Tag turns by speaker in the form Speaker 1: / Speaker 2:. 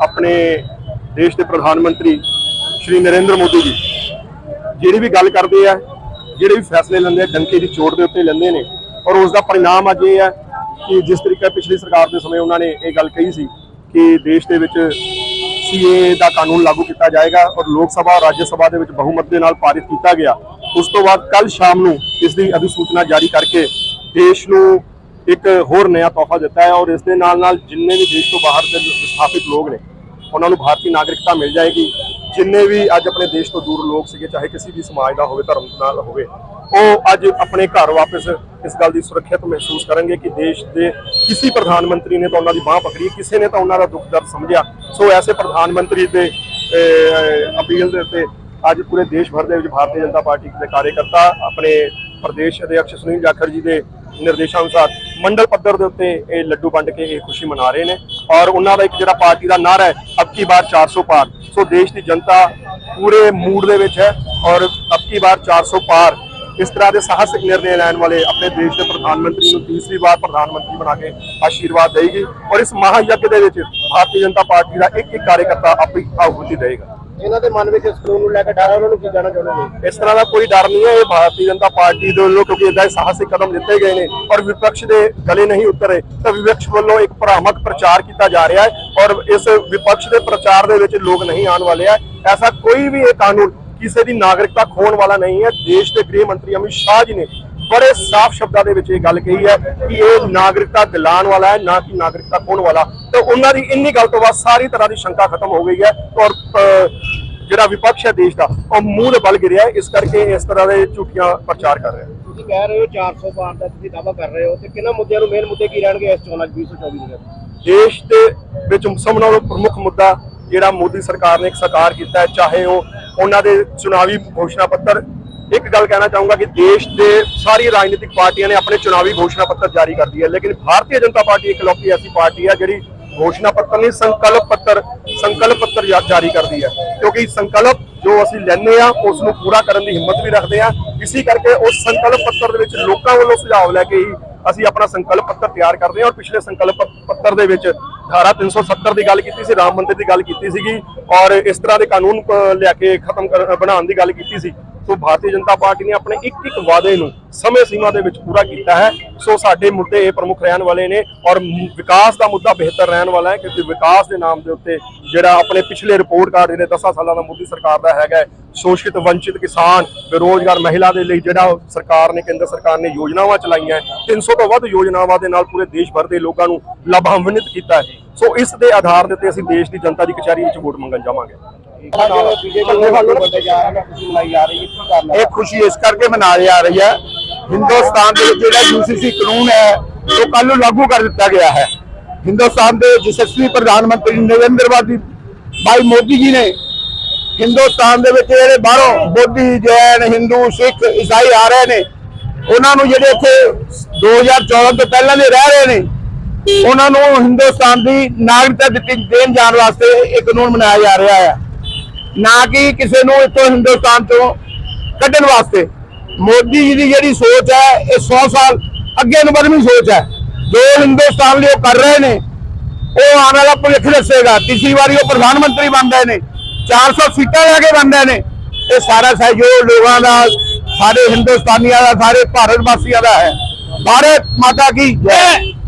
Speaker 1: ਆਪਣੇ ਦੇਸ਼ ਦੇ ਪ੍ਰਧਾਨ ਮੰਤਰੀ ਸ਼੍ਰੀ ਨਰਿੰਦਰ ਮੋਦੀ ਜੀ। ਜਿਹੜੀ ਵੀ ਗੱਲ ਕਰਦੇ ਆ, ਜਿਹੜੇ ਵੀ ਫੈਸਲੇ ਲੈਂਦੇ ਆ, ਡੰਕੇ ਦੀ ਚੋਟ ਦੇ ਉੱਤੇ ਲੈਂਦੇ ਨੇ, ਔਰ ਉਸ ਦਾ ਪਰਿਣਾਮ ਅੱਜ ਇਹ ਹੈ ਕਿ ਜਿਸ ਤਰੀਕੇ ਪਿਛਲੀ ਸਰਕਾਰ ਦੇ ਸਮੇਂ ਉਹਨਾਂ ਨੇ ਇਹ ਗੱਲ ਕਹੀ ਸੀ ਕਿ ਦੇਸ਼ ਦੇ ਵਿੱਚ ਸੀਏ ਦਾ ਕਾਨੂੰਨ ਲਾਗੂ ਕੀਤਾ ਜਾਏਗਾ ਔਰ ਲੋਕ ਸਭਾ, ਰਾਜ ਸਭਾ ਦੇ ਵਿੱਚ ਬਹੁਮਤ ਦੇ ਨਾਲ ਪਾਰਿਤ ਕੀਤਾ ਗਿਆ। ਉਸ ਤੋਂ ਬਾਅਦ ਕੱਲ ਸ਼ਾਮ ਨੂੰ ਇਸ ਦੀ ਅਧਿਸੂਚਨਾ ਜਾਰੀ ਕਰਕੇ ਦੇਸ਼ ਨੂੰ ਇੱਕ ਹੋਰ ਨਵਾਂ ਤੋਹਫਾ ਦਿੱਤਾ ਹੈ ਔਰ ਇਸ ਦੇ ਨਾਲ ਨਾਲ ਜਿੰਨੇ ਵੀ ਦੇਸ਼ ਤੋਂ ਬਾਹਰ ਦੇ ਵਿਸਥਾਪਿਤ ਲੋਕ ਨੇ ਉਹਨਾਂ ਨੂੰ ਭਾਰਤੀ ਨਾਗਰਿਕਤਾ ਮਿਲ ਜਾਏਗੀ। ਜਿੰਨੇ ਵੀ ਅੱਜ ਆਪਣੇ ਦੇਸ਼ ਤੋਂ ਦੂਰ ਲੋਕ ਸੀਗੇ, ਚਾਹੇ ਕਿਸੇ ਵੀ ਸਮਾਜ ਦਾ ਹੋਵੇ, ਧਰਮ ਨਾਲ ਹੋਵੇ, ਉਹ ਅੱਜ ਆਪਣੇ ਘਰ ਵਾਪਸ ਇਸ ਗੱਲ ਦੀ ਸੁਰੱਖਿਅਤ ਮਹਿਸੂਸ ਕਰਨਗੇ ਕਿ ਦੇਸ਼ ਦੇ ਕਿਸੇ ਪ੍ਰਧਾਨ ਮੰਤਰੀ ਨੇ ਤਾਂ ਉਹਨਾਂ ਦੀ ਬਾਹ ਪਕੜੀ ਕਿਸੇ ਨੇ ਤਾਂ ਉਹਨਾਂ ਦਾ ਦੁੱਖ ਦਰਦ ਸਮਝਿਆ। ਸੋ ਐਸੇ ਪ੍ਰਧਾਨ ਮੰਤਰੀ ਦੇ ਅਪੀਲ ਦੇ ਉੱਤੇ ਅੱਜ ਪੂਰੇ ਦੇਸ਼ ਭਰ ਦੇ ਵਿੱਚ ਭਾਰਤੀ ਜਨਤਾ ਪਾਰਟੀ ਦੇ ਕਾਰਜਕਰਤਾ ਆਪਣੇ ਪ੍ਰਦੇਸ਼ ਅਧਿਕਸ਼ ਸੁਨੀਲ ਜਾਖੜ ਜੀ ਦੇ ਨਿਰਦੇਸ਼ਾਂ ਅਨੁਸਾਰ ਮੰਡਲ ਪੱਧਰ ਦੇ ਉੱਤੇ ਇਹ ਲੱਡੂ ਵੰਡ ਕੇ ਇਹ ਖੁਸ਼ੀ ਮਨਾ ਰਹੇ ਨੇ ਔਰ ਉਹਨਾਂ ਦਾ ਇੱਕ ਜਿਹੜਾ ਪਾਰਟੀ ਦਾ ਨਾਰਾ ਹੈ, ਅਬ ਕੀ ਬਾਰ 400 ਪਾਰ। ਸੋ ਦੇਸ਼ ਦੀ ਜਨਤਾ ਪੂਰੇ ਮੂਡ ਦੇ ਵਿੱਚ ਹੈ ਔਰ ਅਬ ਕੀ ਬਾਰ 400 ਪਾਰ। ਇਸ ਤਰ੍ਹਾਂ ਦੇ ਸਾਹਸਿਕ ਨਿਰਣੇ ਲੈਣ ਵਾਲੇ ਆਪਣੇ ਦੇਸ਼ ਦੇ ਪ੍ਰਧਾਨ ਮੰਤਰੀ ਨੂੰ ਤੀਸਰੀ ਵਾਰ ਪ੍ਰਧਾਨ ਮੰਤਰੀ ਬਣਾ ਕੇ ਆਸ਼ੀਰਵਾਦ ਦੇਗੀ ਔਰ ਇਸ ਮਹਾਯੱਗ ਦੇ ਵਿੱਚ ਭਾਰਤੀ ਜਨਤਾ ਪਾਰਟੀ ਦਾ ਇੱਕ ਇੱਕ ਕਾਰਜਕਰਤਾ ਆਪਣੀ ਆਹੂਤੀ ਦੇਵੇਗਾ।
Speaker 2: ਇਹਨਾਂ ਦੇ ਮਨ ਵਿੱਚ ਇਸ ਕਾਨੂੰਨ ਨੂੰ ਲੈ ਕੇ ਡਰ ਉਹਨਾਂ ਨੂੰ ਕੀ ਕਹਿਣਾ ਚਾਹੁੰਦੇ
Speaker 1: ਇਸ ਤਰ੍ਹਾਂ ਦਾ ਕੋਈ ਡਰ ਨਹੀਂ ਹੈ, ਇਹ ਭਾਰਤੀ ਜਨਤਾ ਪਾਰਟੀ ਦੇ ਵੱਲੋਂ, ਕਿਉਂਕਿ ਇਦਾਂ ਸਾਹਸਿਕ ਕਦਮ ਲਿੱਤੇ ਗਏ ਨੇ ਔਰ ਵਿਪਕਸ਼ ਦੇ ਗਲੇ ਨਹੀਂ ਉਤਰੇ, ਤਾਂ ਵਿਪਕਸ਼ ਵੱਲੋਂ ਇੱਕ ਭਰਾਮਕ ਪ੍ਰਚਾਰ ਕੀਤਾ ਜਾ ਰਿਹਾ ਹੈ ਔਰ ਇਸ ਵਿਪਕਸ਼ ਦੇ ਪ੍ਰਚਾਰ ਦੇ ਵਿੱਚ ਲੋਕ ਨਹੀਂ ਆਉਣ ਵਾਲੇ ਆ। ਐਸਾ ਕੋਈ ਵੀ ਇਹ ਕਾਨੂੰਨ ਕਿਸੇ ਦੀ ਨਾਗਰਿਕਤਾ ਖੋਣ ਵਾਲਾ ਨਹੀਂ ਹੈ। ਦੇਸ਼ ਦੇ ਗ੍ਰਹਿ ਮੰਤਰੀ ਅਮਿਤ ਸ਼ਾਹ ਜੀ ਨੇ ਬੜੇ ਸਾਫ਼ ਸ਼ਬਦਾਂ ਦੇ ਵਿੱਚ ਇਹ ਗੱਲ ਕਹੀ ਹੈ ਕਿ ਇਹ ਨਾਗਰਿਕਤਾ ਦਿਲਾਉਣ ਵਾਲਾ ਹੈ ਨਾ ਕਿ ਨਾਗਰਿਕਤਾ ਖੋਣ ਵਾਲਾ। ਤੇ ਉਹਨਾਂ ਦੀ ਇੰਨੀ ਗੱਲ ਤੋਂ ਬਾਅਦ ਸਾਰੀ ਤਰ੍ਹਾਂ ਦੀ ਸ਼ੰਕਾ ਖਤਮ ਹੋ ਗਈ ਹੈ ਔਰ ਜਿਹੜਾ ਵਿਪਕਸ਼ ਹੈ ਦੇਸ਼ ਦਾ ਉਹ ਮੂੰਹ ਦੇ ਬਲ ਗਿਰਿਆ ਇਸ ਕਰਕੇ ਇਸ ਤਰ੍ਹਾਂ ਦੇ ਝੂਠੀਆਂ ਪ੍ਰਚਾਰ ਕਰ ਰਿਹਾ
Speaker 2: ਤੁਸੀਂ ਕਹਿ ਰਹੇ ਹੋ 400 ਪਾਰ ਦਾ ਤੁਸੀਂ ਦਾਅਵਾ ਕਰ ਰਹੇ ਹੋ ਤੇ ਕਿਹਨਾਂ ਮੁੱਦਿਆਂ ਨੂੰ ਮੇਨ ਮੁੱਦੇ ਕੀ ਰਹਿਣਗੇ ਇਸ ਚੋਣਾਂ 2024 ਦੇ
Speaker 1: ਦੇਸ਼ ਦੇ ਵਿੱਚ ਸਭ ਨਾਲੋਂ ਪ੍ਰਮੁੱਖ ਮੁੱਦਾ ਜਿਹੜਾ ਮੋਦੀ ਸਰਕਾਰ ਨੇ ਇੱਕ ਕੀਤਾ ਹੈ ਚਾਹੇ ਉਹ ਉਹਨਾਂ ਦੇ ਚੁਣਾਵੀ ਘੋਸ਼ਣਾ ਪੱਤਰ ਇੱਕ ਗੱਲ ਕਹਿਣਾ ਚਾਹੂੰਗਾ ਕਿ ਦੇਸ਼ ਦੇ ਸਾਰੀ ਰਾਜਨੀਤਿਕ ਪਾਰਟੀਆਂ ਨੇ ਆਪਣੇ ਚੁਣਾਵੀ ਘੋਸ਼ਣਾ ਪੱਤਰ ਜਾਰੀ ਕਰ ਦਿਏ ਲੇਕਿਨ ਭਾਰਤੀ ਜਨਤਾ ਪਾਰਟੀ ਇਕਲੌਤੀ ਐਸੀ ਪਾਰਟੀ ਹੈ ਜਿਹੜੀ ਘੋਸ਼ਣਾ ਪੱਤਰ ਨਹੀਂ, ਸੰਕਲਪ ਪੱਤਰ ਸੰਕਲਪ ਪੱਤਰ ਜਾਰੀ ਕਰਦੀ ਹੈ। ਕਿਉਂਕਿ ਸੰਕਲਪ ਜੋ ਅਸੀਂ ਲੈਂਦੇ ਆ ਉਸ ਨੂੰ ਪੂਰਾ ਕਰਨ ਦੀ ਹਿੰਮਤ ਵੀ ਰੱਖਦੇ ਆ। ਇਸੇ ਕਰਕੇ ਉਸ ਸੰਕਲਪ ਪੱਤਰ ਦੇ ਵਿੱਚ ਲੋਕਾਂ ਵੱਲੋਂ ਸੁਝਾਅ ਲੈ ਕੇ ਹੀ ਅਸੀਂ ਆਪਣਾ ਸੰਕਲਪ ਪੱਤਰ ਤਿਆਰ ਕਰਦੇ ਹਾਂ ਔਰ ਪਿਛਲੇ ਸੰਕਲਪ ਪ- ਪੱਤਰ ਦੇ ਵਿੱਚ ਧਾਰਾ 370 ਦੀ ਗੱਲ ਕੀਤੀ ਸੀ ਰਾਮ ਮੰਦਿਰ ਦੀ ਗੱਲ ਕੀਤੀ ਸੀਗੀ ਔਰ ਇਸ ਤਰ੍ਹਾਂ ਦੇ ਕਾਨੂੰਨ ਲਿਆ ਕੇ ਖਤਮ ਬਣਾਉਣ ਦੀ ਗੱਲ ਕੀਤੀ ਸੀ। ਸੋ ਭਾਰਤੀ ਜਨਤਾ ਪਾਰਟੀ ਨੇ ਆਪਣੇ ਇੱਕ ਇੱਕ ਵਾਅਦੇ ਨੂੰ ਸਮੇਂ ਸੀਮਾ ਦੇ ਵਿੱਚ ਪੂਰਾ ਕੀਤਾ ਹੈ। ਸੋ ਸਾਡੇ ਮੁੱਦੇ ਇਹ ਪ੍ਰਮੁੱਖ ਰਹਿਣ ਵਾਲੇ ਨੇ ਔਰ ਵਿਕਾਸ ਦਾ ਮੁੱਦਾ ਬਿਹਤਰ ਰਹਿਣ ਵਾਲਾ ਹੈ ਕਿਉਂਕਿ ਵਿਕਾਸ ਦੇ ਨਾਮ ਦੇ ਉੱਤੇ ਜਿਹੜਾ ਆਪਣੇ ਪਿਛਲੇ ਰਿਪੋਰਟ ਕਾਰਡ ਜਿਹੜੇ 10 ਸਾਲਾਂ ਦਾ ਮੋਦੀ ਸਰਕਾਰ ਦਾ ਹੈਗਾ ਸ਼ੋਸ਼ਿਤ ਵੰਚਿਤ ਕਿਸਾਨ ਬੇਰੋਜ਼ਗਾਰ ਮਹਿਲਾ ਦੇ ਲਈ ਜਿਹੜਾ ਸਰਕਾਰ ਨੇ ਕੇਂਦਰ ਸਰਕਾਰ ਨੇ ਯੋਜਨਾਵਾਂ ਚਲਾਈਆਂ ਹੈ, 300 ਤੋਂ ਵੱਧ ਯੋਜਨਾਵਾਂ ਦੇ ਨਾਲ ਪੂਰੇ ਦੇਸ਼ ਭਰ ਦੇ ਲੋਕਾਂ ਨੂੰ ਲਾਭ ਲਾਭਾਂਵਿਤ ਕੀਤਾ ਹੈ। ਸੋ ਇਸ ਦੇ ਆਧਾਰ ਦੇ ਉੱਤੇ ਅਸੀਂ ਦੇਸ਼ ਦੀ ਜਨਤਾ ਦੀ ਕਚਹਿਰੀ ਵਿੱਚ ਵੋਟ ਮੰਗਣ ਜਾਵਾਂਗੇ।
Speaker 3: ਇਹ ਖੁਸ਼ੀ ਇਸ ਕਰਕੇ ਮਨਾਈ ਜਾ ਰਹੀ ਹੈ। ਹਿੰਦੁਸਤਾਨ ਦੇ ਵਿੱਚ ਜਿਹੜਾ ਯੂਸੀਸੀ ਕਾਨੂੰਨ ਹੈ, ਉਹ ਕੱਲ ਨੂੰ ਲਾਗੂ ਕਰ ਦਿੱਤਾ ਗਿਆ ਹੈ। ਹਿੰਦੁਸਤਾਨ ਦੇ ਯਸ਼ਸਵੀ ਪ੍ਰਧਾਨ ਮੰਤਰੀ ਨਰਿੰਦਰ ਮੋਦੀ ਭਾਈ ਮੋਦੀ ਜੀ ਨੇ ਹਿੰਦੁਸਤਾਨ ਦੇ ਵਿੱਚ ਜਿਹੜੇ ਬਾਹਰੋਂ ਬੋਧੀ ਜੈਨ, ਹਿੰਦੂ, ਸਿੱਖ, ਈਸਾਈ ਆ ਰਹੇ ਨੇ, ਉਹਨਾਂ ਨੂੰ ਜਿਹੜੇ ਇੱਥੇ 2014 ਤੋਂ ਪਹਿਲਾਂ ਦੇ ਰਹਿ ਰਹੇ ਨੇ ਉਹਨਾਂ ਨੂੰ ਹਿੰਦੁਸਤਾਨ ਦੀ ਨਾਗਰਿਕਤਾ ਦਿੱਤੀ ਦੇਣ ਜਾਣ ਵਾਸਤੇ ਇਹ ਕਾਨੂੰਨ ਬਣਾਇਆ ਜਾ ਰਿਹਾ ਹੈ। ਨਾ ਕਿ ਕਿਸੇ ਨੂੰ ਇੱਥੋਂ ਹਿੰਦੁਸਤਾਨ ਤੋਂ ਕੱਢਣ ਵਾਸਤੇ। ਮੋਦੀ ਜੀ ਦੀ ਜਿਹੜੀ ਸੋਚ ਹੈ, ਇਹ 100 ਸਾਲ ਅੱਗੇ ਨੂੰ ਵਧਵੀਂ ਸੋਚ ਹੈ। ਜੋ ਹਿੰਦੁਸਤਾਨ ਲਈ ਉਹ ਕਰ ਰਹੇ ਨੇ, ਉਹ ਆਉਣ ਵਾਲਾ ਭਵਿੱਖ ਦੱਸੇਗਾ। ਤੀਸਰੀ ਵਾਰੀ ਉਹ ਪ੍ਰਧਾਨ ਮੰਤਰੀ ਬਣ ਰਹੇ ਨੇ। 400 ਸੀਟਾਂ ਲੈ ਕੇ ਬਣਦੇ ਨੇ। ਇਹ ਸਾਰਾ ਸਹਿਯੋਗ ਲੋਕਾਂ ਦਾ, ਸਾਰੇ ਹਿੰਦੁਸਤਾਨੀਆਂ ਦਾ, ਸਾਰੇ ਭਾਰਤ ਵਾਸੀਆਂ ਦਾ ਹੈ। ਭਾਰਤ ਮਾਤਾ ਕੀ ਜੈ।